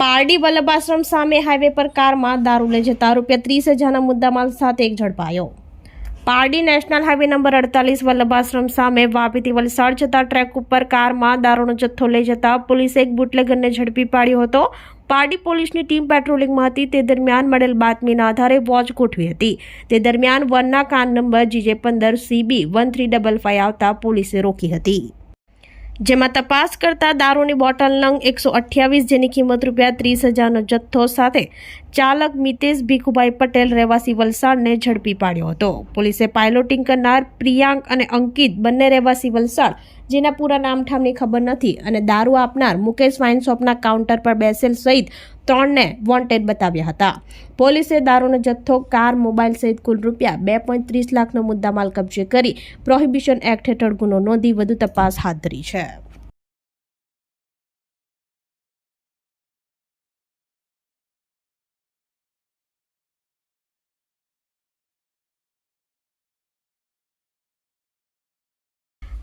પારડી વલ્લભ આશ્રમ સામે હાઈવે પર કારમાં દારૂ લઈ જતા રૂપિયા ત્રીસ હજારના મુદ્દામાલ સાથે એક ઝડપાયો. પારડી નેશનલ હાઈવે નંબર અડતાલીસ વલ્લભાશ્રમ સામે વાપીથી વલસાડ જતા ટ્રેક ઉપર કારમાં દારૂનો જથ્થો લઈ જતા પોલીસે એક બુટલેગરને ઝડપી પાડ્યો હતો. પારડી પોલીસની ટીમ પેટ્રોલિંગમાં હતી. તે દરમિયાન મળેલ બાતમીના આધારે વોચ ગોઠવી હતી. તે દરમિયાન વનના કાન નંબર જીજે પંદર CB one three double five આવતા પોલીસે રોકી હતી. જેમાં તપાસ કરતા દારૂની બોટલ નંગ એકસો અઠ્યાવીસ જેની કિંમત રૂપિયા ત્રીસ હજારનો જથ્થો સાથે ચાલક મિતેશ ભીખુભાઈ પટેલ રહેવાસી વલસાડને ઝડપી પાડ્યો હતો. પોલીસે પાયલોટિંગ કરનાર પ્રિયાંક અને અંકિત બંને રહેવાસી વલસાડ જેના પૂરા નામઠામની ખબર નથી અને દારૂ આપનાર મુકેશ વાઇન શોપના કાઉન્ટર પર બેસેલ સહિત ત્રણને વોન્ટેડ બતાવ્યા હતા. પોલીસે દારૂનો જથ્થો, કાર મોબાઈલ સહિત કુલ રૂપિયા બે પોઈન્ટ ત્રીસ લાખનો મુદ્દામાલ કબજે કરી પ્રોહિબિશન એક્ટ હેઠળ ગુનો નોંધી વધુ તપાસ હાથ ધરી છે.